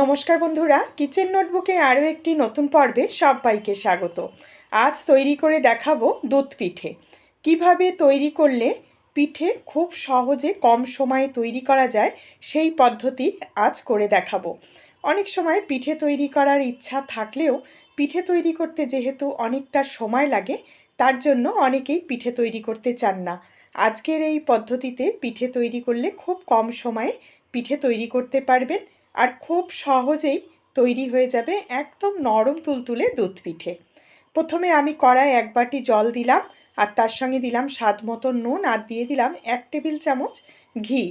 নমস্কার বন্ধুরা, কিচেন নোটবুকে আরও একটি নতুন পর্বে সবাইকে স্বাগত। আজ তৈরি করে দেখাবো দুধ পিঠে। কীভাবে তৈরি করলে পিঠে খুব সহজে কম সময়ে তৈরি করা যায়, সেই পদ্ধতি আজ করে দেখাবো। অনেক সময় পিঠে তৈরি করার ইচ্ছা থাকলেও, পিঠে তৈরি করতে যেহেতু অনেকটা সময় লাগে, তার জন্য অনেকেই পিঠে তৈরি করতে চান না। আজকের এই পদ্ধতিতে পিঠে তৈরি করলে খুব কম সময়ে পিঠে তৈরি করতে পারবেন। আর খুব সহজেই তৈরি হয়ে যাবে একদম নরম তুলতুলে দুধ পিঠে। প্রথমে আমি কড়ায় এক বাটি জল দিলাম আর তার সঙ্গে দিলাম স্বাদ মতো নুন আর দিয়ে দিলাম এক টেবিল চামচ ঘি।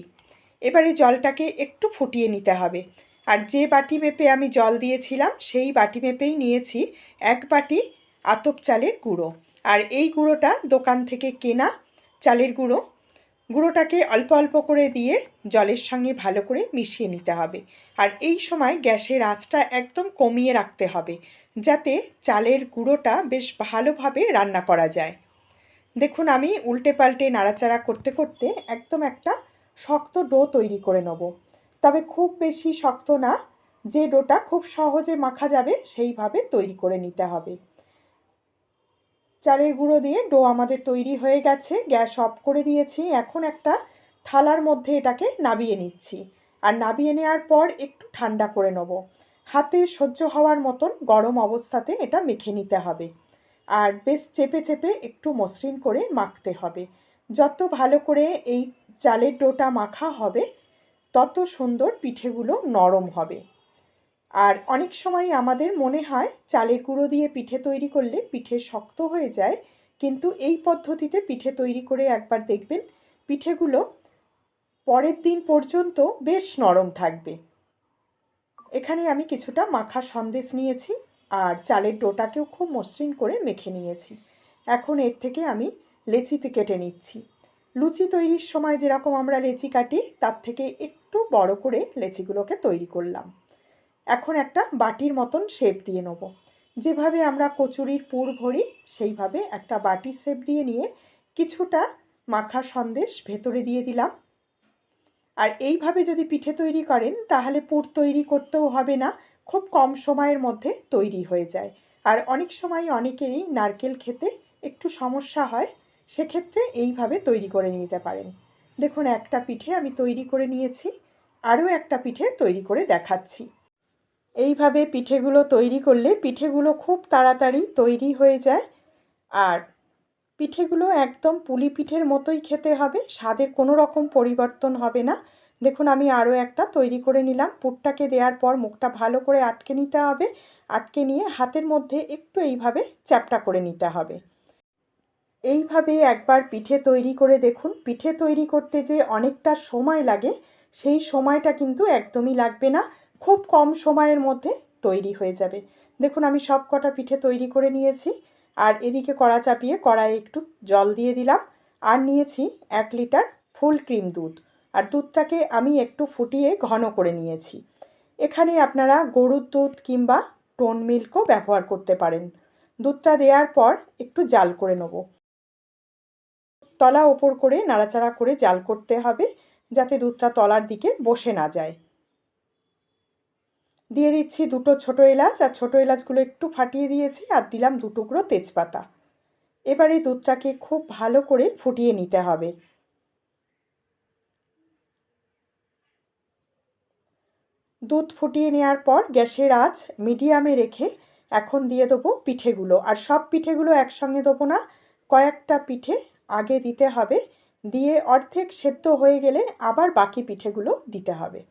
এবারে জলটাকে একটু ফুটিয়ে নিতে হবে। আর যে বাটি মেপে আমি জল দিয়েছিলাম সেই বাটি মেপেই নিয়েছি এক বাটি আতপ চালের গুঁড়ো। আর এই গুঁড়োটা দোকান থেকে কেনা চালের গুঁড়ো গুঁড়োটাকে অল্প অল্প করে দিয়ে জলের সঙ্গে ভালো করে মিশিয়ে নিতে হবে। আর এই সময় গ্যাসের আঁচটা একদম কমিয়ে রাখতে হবে, যাতে চালের গুঁড়োটা বেশ ভালোভাবে রান্না করা যায়। দেখুন, আমি উল্টে পাল্টে নাড়াচাড়া করতে করতে একদম একটা শক্ত ডো তৈরি করে নেব। তবে খুব বেশি শক্ত না, যে ডোটা খুব সহজে মাখা যাবে সেইভাবে তৈরি করে নিতে হবে। চালের গুঁড়ো দিয়ে ডো আমাদের তৈরি হয়ে গেছে। গ্যাস অফ করে দিয়েছি। এখন একটা থালার মধ্যে এটাকে নাবিয়ে নিচ্ছি। আর নাবিয়ে নেওয়ার পর একটু ঠান্ডা করে নেব। হাতে সহ্য হওয়ার মতন গরম অবস্থাতে এটা মেখে নিতে হবে। আর বেশ চেপে চেপে একটু মসৃণ করে মাখতে হবে। যত ভালো করে এই চালের ডোটা মাখা হবে, তত সুন্দর পিঠেগুলো নরম হবে। আর অনেক সময় আমাদের মনে হয় চালের গুঁড়ো দিয়ে পিঠে তৈরি করলে পিঠে শক্ত হয়ে যায়, কিন্তু এই পদ্ধতিতে পিঠে তৈরি করে একবার দেখবেন, পিঠেগুলো পরের দিন পর্যন্ত বেশ নরম থাকবে। এখানে আমি কিছুটা মাখা সন্দেশ নিয়েছি আর চালের ডোটাকেও খুব মসৃণ করে মেখে নিয়েছি। এখন এর থেকে আমি লেচিতে কেটে নিচ্ছি। লুচি তৈরির সময় যেরকম আমরা লেচি কাটি, তার থেকে একটু বড় করে লেচিগুলোকে তৈরি করলাম। এখন একটা বাটির মতন শেপ দিয়ে নেব। যেভাবে আমরা কচুরির পুর ভরি, সেইভাবে একটা বাটির শেপ দিয়ে নিয়ে কিছুটা মাখা সন্দেশ ভেতরে দিয়ে দিলাম। আর এইভাবে যদি পিঠে তৈরি করেন, তাহলে পুর তৈরি করতেও হবে না, খুব কম সময়ের মধ্যে তৈরি হয়ে যায়। আর অনেক সময় অনেকেরই নারকেল খেতে একটু সমস্যা হয়, সেক্ষেত্রে এইভাবে তৈরি করে নিতে পারেন। দেখুন, একটা পিঠে আমি তৈরি করে নিয়েছি, আরও একটা পিঠে তৈরি করে দেখাচ্ছি। এইভাবে পিঠেগুলো তৈরি করলে পিঠেগুলো খুব তাড়াতাড়ি তৈরি হয়ে যায়। আর পিঠেগুলো একদম পুলি পিঠের মতোই খেতে হবে, স্বাদের কোনো রকম পরিবর্তন হবে না। দেখুন, আমি আরও একটা তৈরি করে নিলাম। পুরটাকে দেওয়ার পর মুখটা ভালো করে আটকে নিতে হবে। আটকে নিয়ে হাতের মধ্যে একটু এইভাবে চ্যাপটা করে নিতে হবে। এইভাবে একবার পিঠে তৈরি করে দেখুন। পিঠে তৈরি করতে যে অনেকটা সময় লাগে, সেই সময়টা কিন্তু একদমই লাগবে না। খুব কম সময়ের মধ্যে তৈরি হয়ে যাবে। দেখুন, আমি সব কটা পিঠে তৈরি করে নিয়েছি। আর এদিকে কড়া চাপিয়ে কড়াইয়ে একটু জল দিয়ে দিলাম। আর নিয়েছি এক লিটার ফুল ক্রিম দুধ। আর দুধটাকে আমি একটু ফুটিয়ে ঘন করে নিয়েছি। এখানে আপনারা গরুর দুধ কিংবা টোন মিল্কও ব্যবহার করতে পারেন। দুধটা দেওয়ার পর একটু জাল করে নেব। তলা ওপর করে নাড়াচাড়া করে জাল করতে হবে, যাতে দুধটা তলার দিকে বসে না যায়। দিয়ে দিচ্ছি দুটো ছোটো এলাচ, আর ছোটো এলাচগুলো একটু ফাটিয়ে দিয়েছি, আর দিলাম দু টুকরো তেজপাতা। এবারে দুধটাকে খুব ভালো করে ফুটিয়ে নিতে হবে। দুধ ফুটিয়ে নেওয়ার পর গ্যাসের আঁচ মিডিয়ামে রেখে এখন দিয়ে দেবো পিঠেগুলো। আর সব পিঠেগুলো একসঙ্গে দেবো না, কয়েকটা পিঠে আগে দিতে হবে। দিয়ে অর্ধেক সেদ্ধ হয়ে গেলে আবার বাকি পিঠেগুলো দিতে হবে।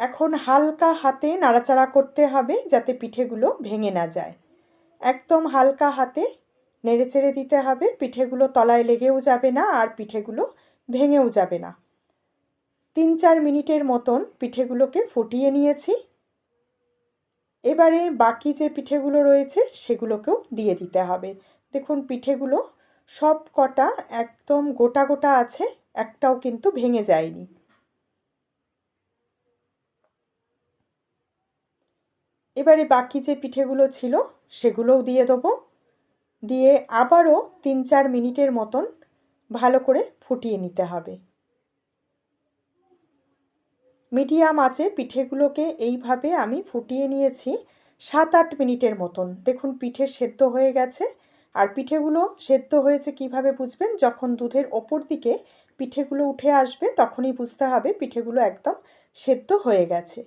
এখন হালকা হাতে নাড়াচাড়া করতে হবে যাতে পিঠেগুলো ভেঙে না যায়। একদম হালকা হাতে নেড়ে চেড়ে দিতে হবে, পিঠেগুলো তলায় লেগেও যাবে না আর পিঠেগুলো ভেঙেও যাবে না। তিন চার মিনিটের মতন পিঠেগুলোকে ফুটিয়ে নিয়েছি। এবারে বাকি যে পিঠেগুলো রয়েছে সেগুলোকেও দিয়ে দিতে হবে। দেখুন, পিঠেগুলো সব কটা একদম গোটা গোটা আছে, একটাও কিন্তু ভেঙে যায়নি। এবারে বাকি যে পিঠেগুলো ছিল, সেগুলোও দিয়ে দেবো। দিয়ে আবারও তিন চার মিনিটের মতন ভালো করে ফুটিয়ে নিতে হবে। মিডিয়াম আঁচে পিঠেগুলোকে এইভাবে আমি ফুটিয়ে নিয়েছি সাত আট মিনিটের মতন। দেখুন, পিঠে সেদ্ধ হয়ে গেছে। আর পিঠেগুলো সেদ্ধ হয়েছে কীভাবে বুঝবেন? যখন দুধের ওপর দিকে পিঠেগুলো উঠে আসবে, তখনই বুঝতে হবে পিঠেগুলো একদম সেদ্ধ হয়ে গেছে।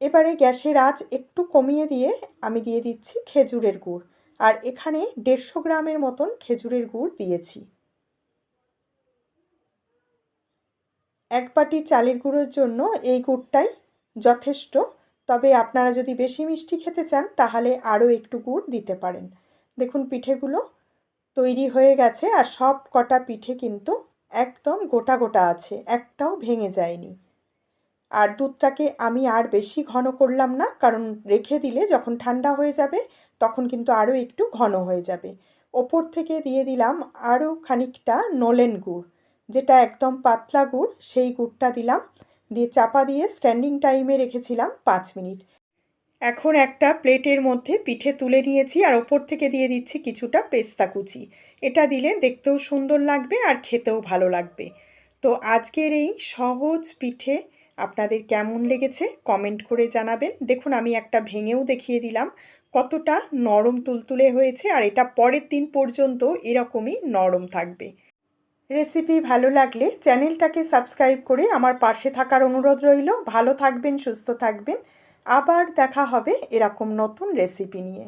এবারে গ্যাসের আঁচ একটু কমিয়ে দিয়ে আমি দিয়ে দিচ্ছি খেজুরের গুড়। আর এখানে দেড়শো গ্রামের মতন খেজুরের গুড় দিয়েছি। এক বাটি চালের গুঁড়োর জন্য এই গুড়টাই যথেষ্ট। তবে আপনারা যদি বেশি মিষ্টি খেতে চান, তাহলে আরও একটু গুড় দিতে পারেন। দেখুন, পিঠেগুলো তৈরি হয়ে গেছে আর সব কটা পিঠে কিন্তু একদম গোটা গোটা আছে, একটাও ভেঙে যায়নি। আর দুধটাকে আমি আর বেশি ঘন করলাম না, কারণ রেখে দিলে যখন ঠান্ডা হয়ে যাবে, তখন কিন্তু আরও একটু ঘন হয়ে যাবে। ওপর থেকে দিয়ে দিলাম আরও খানিকটা নলেন গুড়, যেটা একদম পাতলা গুড়, সেই গুড়টা দিলাম। দিয়ে চাপা দিয়ে স্ট্যান্ডিং টাইমে রেখেছিলাম পাঁচ মিনিট। এখন একটা প্লেটের মধ্যে পিঠে তুলে নিয়েছি আর ওপর থেকে দিয়ে দিচ্ছি কিছুটা পেস্তা কুচি। এটা দিলে দেখতেও সুন্দর লাগবে আর খেতেও ভালো লাগবে। তো আজকের এই সহজ পিঠে আপনাদের কেমন লেগেছে কমেন্ট করে জানাবেন। দেখুন, আমি একটা ভেঙেও দেখিয়ে দিলাম কতটা নরম তুলতুলে হয়েছে আর এটা পরের দিন পর্যন্ত এরকমই নরম থাকবে। রেসিপি ভালো লাগলে চ্যানেলটাকে সাবস্ক্রাইব করে আমার পাশে থাকার অনুরোধ রইল। ভালো থাকবেন, সুস্থ থাকবেন। আবার দেখা হবে এরকম নতুন রেসিপি নিয়ে।